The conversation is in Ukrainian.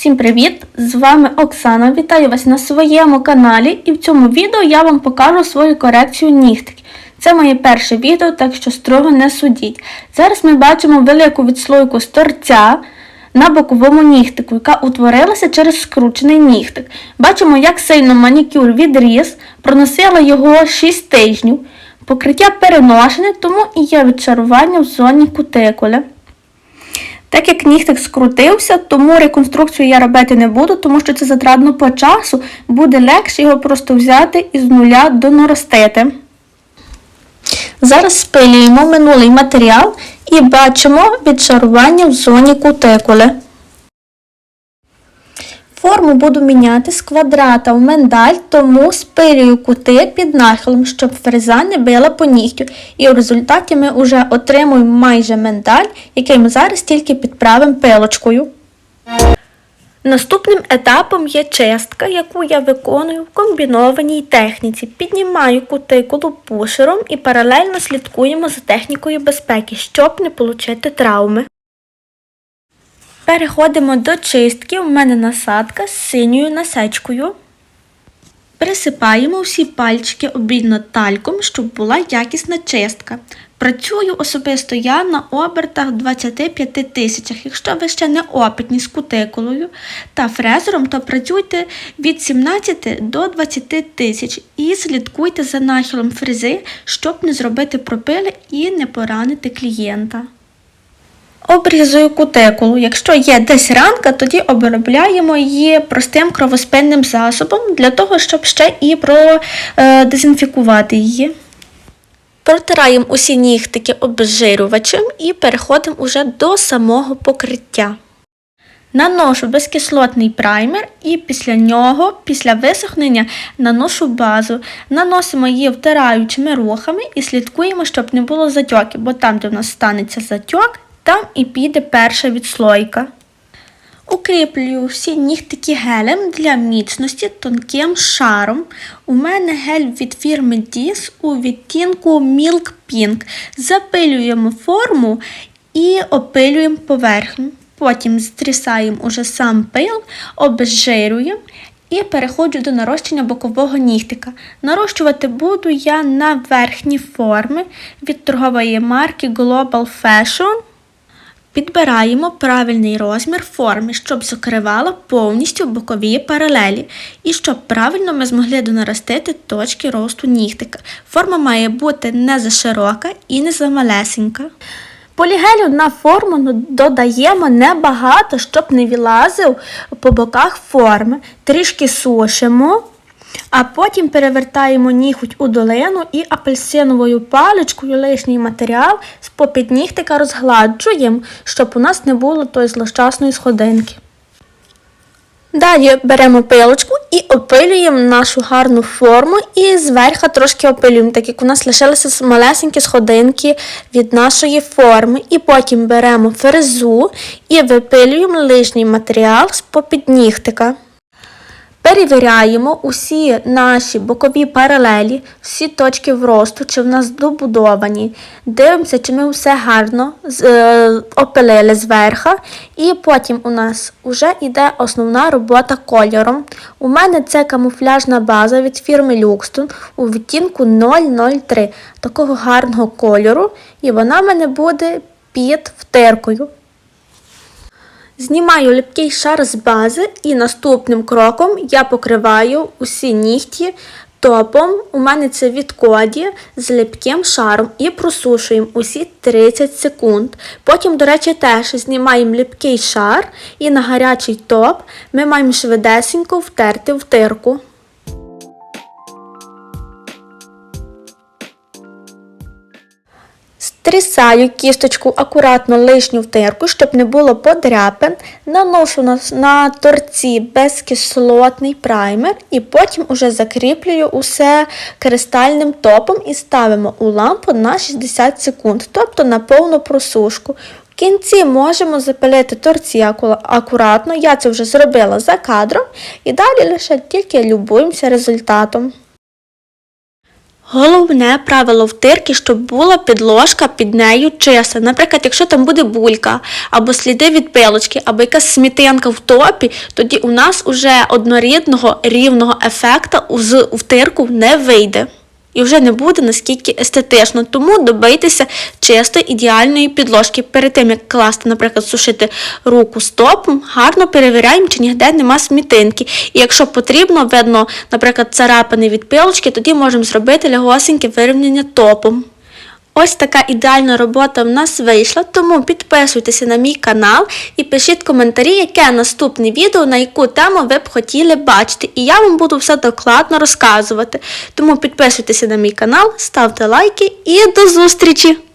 Всім привіт! З вами Оксана. Вітаю вас на своєму каналі і в цьому відео я вам покажу свою корекцію нігтиків. Це моє перше відео, так що строго не судіть. Зараз ми бачимо велику відслойку з торця на боковому нігтику, яка утворилася через скручений нігтик. Бачимо, як сильно манікюр відріс, проносила його 6 тижнів. Покриття переношене, тому і є відчарування в зоні кутикули. Так як нігтик скрутився, тому реконструкцію я робити не буду, тому що це затратно по часу, буде легше його просто взяти і з нуля донаростити. Зараз спилюємо минулий матеріал і бачимо відшарування в зоні кутикули. Форму буду міняти з квадрата в миндаль, тому спилюю кути під нахилом, щоб фреза не била по нігтю. І в результаті ми вже отримуємо майже миндаль, який ми зараз тільки підправимо пилочкою. Наступним етапом є чистка, яку я виконую в комбінованій техніці. Піднімаю кутикулу пушером і паралельно слідкуємо за технікою безпеки, щоб не отримати травми. Переходимо до чистки. У мене насадка з синьою насечкою. Присипаємо всі пальчики обідно тальком, щоб була якісна чистка. Працюю особисто я на обертах 25 тисячах. Якщо ви ще не опитні з кутикулою та фрезером, то працюйте від 17 до 20 тисяч і слідкуйте за нахилом фрези, щоб не зробити пропили і не поранити клієнта. Обрізую кутикулу. Якщо є десь ранка, тоді обробляємо її простим кровоспинним засобом для того, щоб ще і продезінфікувати її. Протираємо усі нігтики обезжирювачем і переходимо уже до самого покриття. Наношу безкислотний праймер і після нього, після висохнення, наношу базу. Наносимо її втираючими рухами і слідкуємо, щоб не було затьоків, бо там, де в нас станеться затьок, там і піде перша відслойка. Укріплюю всі нігтики гелем для міцності тонким шаром. У мене гель від фірми Dis у відтінку Milk Pink. Запилюємо форму і опилюємо поверхню. Потім зтрісаємо уже сам пил, обезжирюємо і переходжу до нарощення бокового нігтика. Нарощувати буду я на верхні форми від торгової марки Global Fashion. Підбираємо правильний розмір форми, щоб закривало повністю бокові паралелі і щоб правильно ми змогли донаростити точки росту нігтика. Форма має бути не заширока і не замалесенька. Полігелю на форму додаємо небагато, щоб не вилазив по боках форми. Трішки сушимо. А потім перевертаємо ніготь у долину і апельсиновою паличкою лишній матеріал з попід нігтика розгладжуємо, щоб у нас не було тої злощасної сходинки. Далі беремо пилочку і опилюємо нашу гарну форму і зверху трошки опилюємо, так як у нас лишилися малесенькі сходинки від нашої форми. І потім беремо фрезу і випилюємо лишній матеріал з попід нігтика. Перевіряємо усі наші бокові паралелі, всі точки вросту, чи в нас добудовані. Дивимося, чи ми все гарно е, опилили зверху. І потім у нас вже йде основна робота кольором. У мене це камуфляжна база від фірми Luxton у відтінку 003 такого гарного кольору. І вона в мене буде під втиркою. Знімаю липкий шар з бази і наступним кроком я покриваю усі нігті топом. У мене це від коді з липким шаром і просушуємо усі 30 секунд. Потім, до речі, теж знімаємо липкий шар і на гарячий топ ми маємо швидесенько втерти втирку. Стрісаю кісточку акуратно лишню втирку, щоб не було подряпин. Наношу на, на торці безкислотний праймер і потім уже закріплюю усе кристальним топом і ставимо у лампу на 60 секунд, тобто на повну просушку. В кінці можемо запилити торці акуратно, я це вже зробила за кадром, і далі лише тільки любуємося результатом. Головне правило втирки, щоб була підложка під нею чиста. Наприклад, якщо там буде булька, або сліди від пилочки, або якась смітинка в топі, тоді у нас уже однорідного рівного ефекта з втирку не вийде. І вже не буде наскільки естетично. Тому добийтеся чистої ідеальної підложки. Перед тим як класти, наприклад, сушити руку стопом, гарно перевіряємо, чи ніде нема смітинки. І якщо потрібно, видно, наприклад, царапини від пилочки, тоді можемо зробити лягосеньке вирівняння топом. Ось така ідеальна робота в нас вийшла, тому підписуйтеся на мій канал і пишіть коментарі, яке наступне відео, на яку тему ви б хотіли бачити. І я вам буду все докладно розказувати. Тому підписуйтеся на мій канал, ставте лайки і до зустрічі!